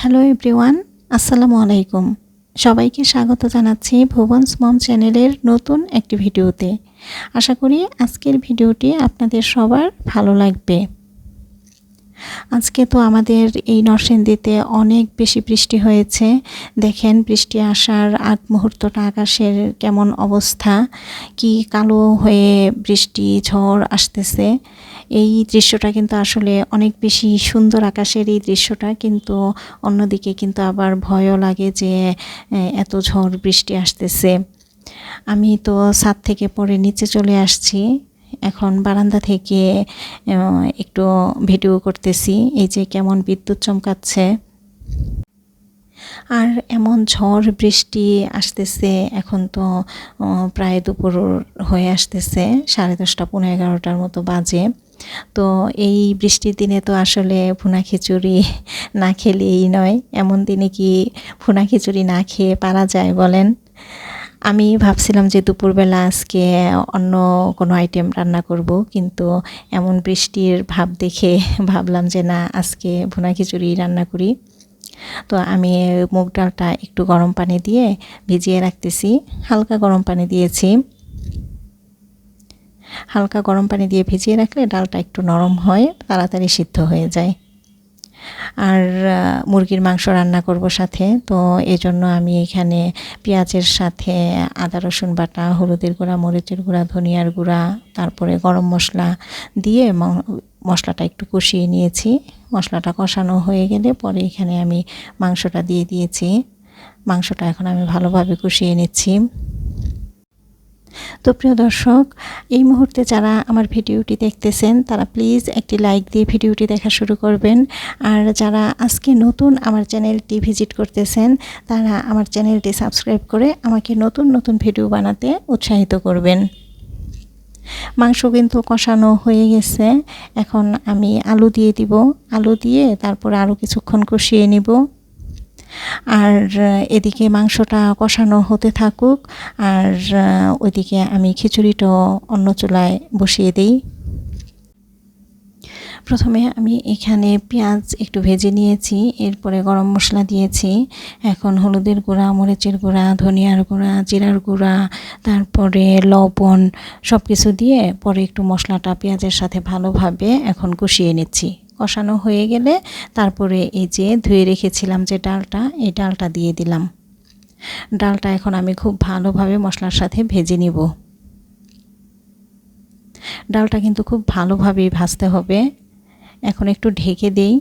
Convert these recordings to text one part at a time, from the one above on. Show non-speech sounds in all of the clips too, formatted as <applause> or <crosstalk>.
Hello everyone আসসালামু আলাইকুম সবাইকে স্বাগত জানাচ্ছি ভুবনস মম চ্যানেলের নতুন একটি ভিডিওতে। আশা করি আজকের ভিডিওটি আপনাদের সবার ভালো লাগবে। আজকে তো আমাদের এই নরসিংদীতে অনেক বেশি বৃষ্টি হয়েছে। দেখেন, বৃষ্টি আসার আগ মুহূর্তটা আকাশের কেমন অবস্থা। কি কালো হয়ে বৃষ্টি, ঝড় আসতেছে। এই দৃশ্যটা কিন্তু আসলে অনেক বেশি সুন্দর আকাশের এই দৃশ্যটা, কিন্তু অন্যদিকে কিন্তু আবার ভয়ও লাগে যে এত ঝড় বৃষ্টি আসতেছে। আমি তো ছাদ থেকে পরে নিচে চলে আসছি। এখন বারান্দা থেকে একটু ভিডিও করতেছি, এই যে কেমন বিদ্যুৎ চমকাচ্ছে। আর এমন ঝড় বৃষ্টি আসতেছে, এখন তো প্রায় দুপুর হয়ে আসতেছে, সাড়ে দশটা পনেরো এগারোটার মতো বাজে। তো এই বৃষ্টির দিনে তো আসলে ভুনা খিচুড়ি না খেলেই নয়, এমন দিনে কি ভুনা খিচুড়ি না খেয়ে পারা যায় বলেন? আমি ভাবছিলাম যে দুপুরবেলা আজকে অন্য কোনো আইটেম রান্না করব, কিন্তু এমন বৃষ্টির ভাব দেখে ভাবলাম যে না, আজকে ভুনা খিচুড়ি রান্না করি। তো আমি মুগ ডালটা একটু গরম পানি দিয়ে ভিজিয়ে রাখতেছি। হালকা গরম পানি দিয়েছি। হালকা গরম পানি দিয়ে ভিজিয়ে রাখলে ডালটা একটু নরম হয়, তাড়াতাড়ি সিদ্ধ হয়ে যায়। আর মুরগির মাংস রান্না করব সাথে। তো এজন্য আমি এখানে পেঁয়াজের সাথে আদা, রসুন বাটা, হলুদের গুঁড়া, মরিচের গুঁড়া, ধনিয়ার গুঁড়া, তারপরে গরম মশলা দিয়ে মশলাটা একটু কষিয়ে নিয়েছি। মশলাটা কষানো হয়ে গেলে পরে এখানে আমি মাংসটা দিয়ে দিয়েছি। মাংসটা এখন আমি ভালোভাবে কষিয়ে নিচ্ছি। তো প্রিয় দর্শক, এই মুহূর্তে যারা আমার ভিডিওটি দেখতেছেন, তারা প্লিজ একটি লাইক দিয়ে ভিডিওটি দেখা শুরু করবেন। আর যারা আজকে নতুন আমার চ্যানেলটি ভিজিট করতেছেন, তারা আমার চ্যানেলটি সাবস্ক্রাইব করে আমাকে নতুন নতুন ভিডিও বানাতে উৎসাহিত করবেন। মাংস কিন্তু কষানো হয়ে গেছে। এখন আমি আলু দিয়ে দিব। আলু দিয়ে তারপর আরও কিছুক্ষণ কষিয়ে নিব। আর এদিকে মাংসটা কষানো হতে থাকুক, আর ওইদিকে আমি খিচুড়িটাও অন্য চুলায় বসিয়ে দিই। প্রথমে আমি এখানে পেঁয়াজ একটু ভেজে নিয়েছি, এরপরে গরম মশলা দিয়েছি। এখন হলুদের গুঁড়া, মরিচের গুঁড়া, ধনিয়ার গুঁড়া, জিরার গুঁড়া, তারপরে লবণ সব কিছু দিয়ে পরে একটু মশলাটা পেঁয়াজের সাথে ভালোভাবে এখন কষিয়ে নিচ্ছি। কষানো হয়ে গেলে তারপরে এই যে ধুয়ে রেখেছিলাম যে ডালটা, এই ডালটা দিয়ে দিলাম। ডালটা এখন আমি খুব ভালোভাবে মশলার সাথে ভেজে নিব। ডালটা কিন্তু খুব ভালোভাবেই ভাজতে হবে। এখন একটু ঢেকে দেই।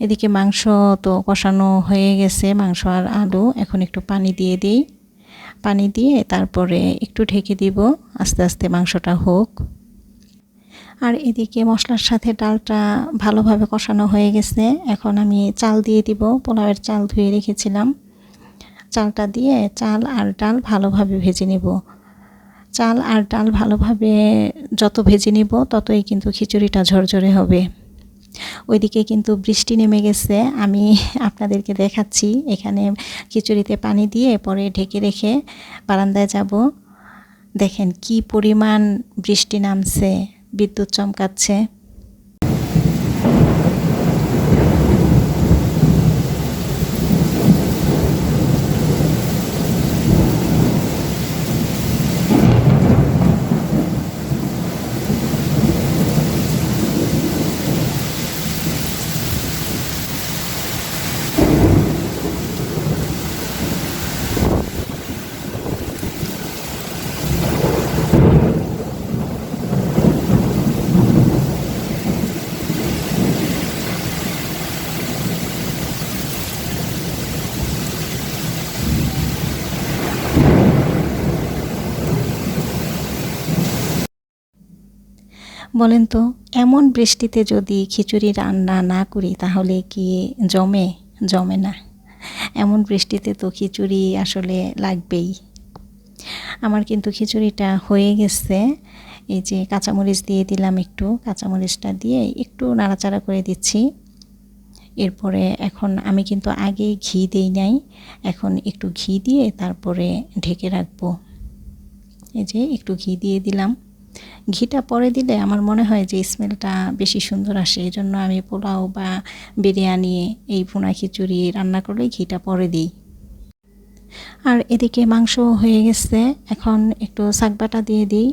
এদিকে মাংস তো কষানো হয়ে গেছে, মাংস আর আলু। এখন একটু পানি দিয়ে দিই। পানি দিয়ে তারপরে একটু ঢেকে দিব। আস্তে আস্তে মাংসটা হোক। আর এদিকে মশলার সাথে ডালটা ভালোভাবে কষানো হয়ে গেছে। এখন আমি চাল দিয়ে দিব। পোলাওয়ের চাল ধুয়ে রেখেছিলাম। চালটা দিয়ে চাল আর ডাল ভালোভাবে ভেজে নিব। চাল আর ডাল ভালোভাবে যত ভেজে নিব, ততই কিন্তু খিচুড়িটা ঝরঝরে হবে। ওইদিকে কিন্তু বৃষ্টি নেমে গেছে। আমি আপনাদেরকে দেখাচ্ছি। এখানে খিচুড়িতে পানি দিয়ে পরে ঢেকে রেখে বারান্দায় যাব। দেখেন কি পরিমাণ বৃষ্টি নামছে। বিদ্যুৎ চমকাচ্ছে। বলেন তো, এমন বৃষ্টিতে যদি খিচুড়ি রান্না না করি তাহলে কি জমে? জমে না। এমন বৃষ্টিতে তো খিচুড়ি আসলে লাগবেই। আমার কিন্তু খিচুড়িটা হয়ে গেছে। এই যে কাঁচামরিচ দিয়ে দিলাম একটু, কাঁচামরিচটা দিয়ে একটু নাড়াচাড়া করে দিচ্ছি। এরপরে এখন আমি কিন্তু আগে ঘি দেই নাই, এখন একটু ঘি দিয়ে তারপরে ঢেকে রাখব। এই যে একটু ঘি দিয়ে দিলাম। ঘিটা পরে দিলে আমার মনে হয় যে স্মেলটা বেশি সুন্দর আসে। এই জন্য আমি পোলাও বা বিরিয়ানি, এই পোনা খিচুড়ি রান্না করলে ঘিটা পরে দিই। আর এদিকে মাংস হয়ে গেছে। এখন একটু শাকবাটা দিয়ে দিই।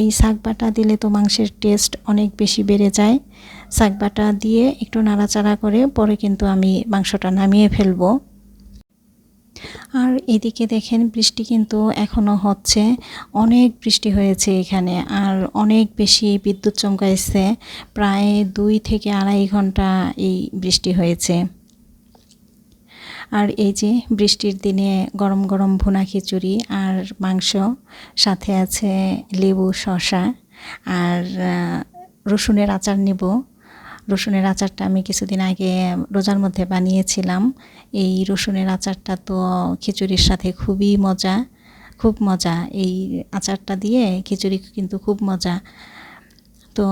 এই শাকবাটা দিলে তো মাংসের টেস্ট অনেক বেশি বেড়ে যায়। শাকবাটা দিয়ে একটু নাড়াচাড়া করে পরে কিন্তু আমি মাংসটা নামিয়ে ফেলব। আর এদিকে দেখেন, বৃষ্টি কিন্তু এখনও হচ্ছে। অনেক বৃষ্টি হয়েছে এখানে আর অনেক বেশি বিদ্যুৎ চমকাইছে। প্রায় দুই থেকে আড়াই ঘণ্টা এই বৃষ্টি হয়েছে। আর এই যে বৃষ্টির দিনে গরম গরম ভুনা খিচুড়ি আর মাংস, সাথে আছে লেবু, শসা আর রসুনের আচার নেব। রসুনের আচারটা আমি কিছুদিন আগে রোজার মধ্যে বানিয়েছিলাম। এই রসুনের আচারটা তো খিচুড়ির সাথে খুবই মজা, খুব মজা। এই আচারটা দিয়ে খিচুড়ি কিন্তু খুব মজা। তো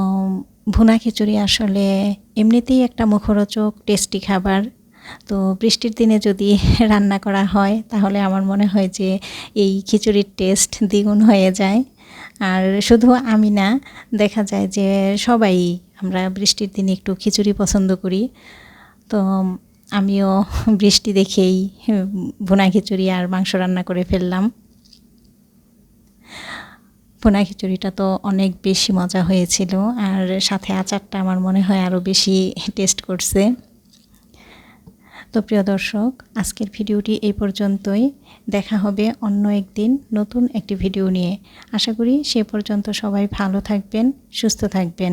ভুনা খিচুড়ি আসলে এমনিতেই একটা মুখরোচক, টেস্টি খাবার। তো বৃষ্টির দিনে যদি <laughs> রান্না করা হয়, তাহলে আমার মনে হয় যে এই খিচুড়ির টেস্ট দ্বিগুণ হয়ে যায়। আর শুধু আমি না, দেখা যায় যে সবাই আমরা বৃষ্টির দিনে একটু খিচুড়ি পছন্দ করি। তো আমিও <laughs> বৃষ্টি দেখেই ভুনা খিচুড়ি আর মাংস রান্না করে ফেললাম। ভুনা খিচুড়িটা তো অনেক বেশি মজা হয়েছিল আর সাথে আচারটা আমার মনে হয় আরও বেশি টেস্ট করছে। তো প্রিয় দর্শক, আজকের ভিডিওটি এই পর্যন্তই। দেখা হবে অন্য একদিন নতুন একটি ভিডিও নিয়ে। আশা করি সে পর্যন্ত সবাই ভালো থাকবেন, সুস্থ থাকবেন।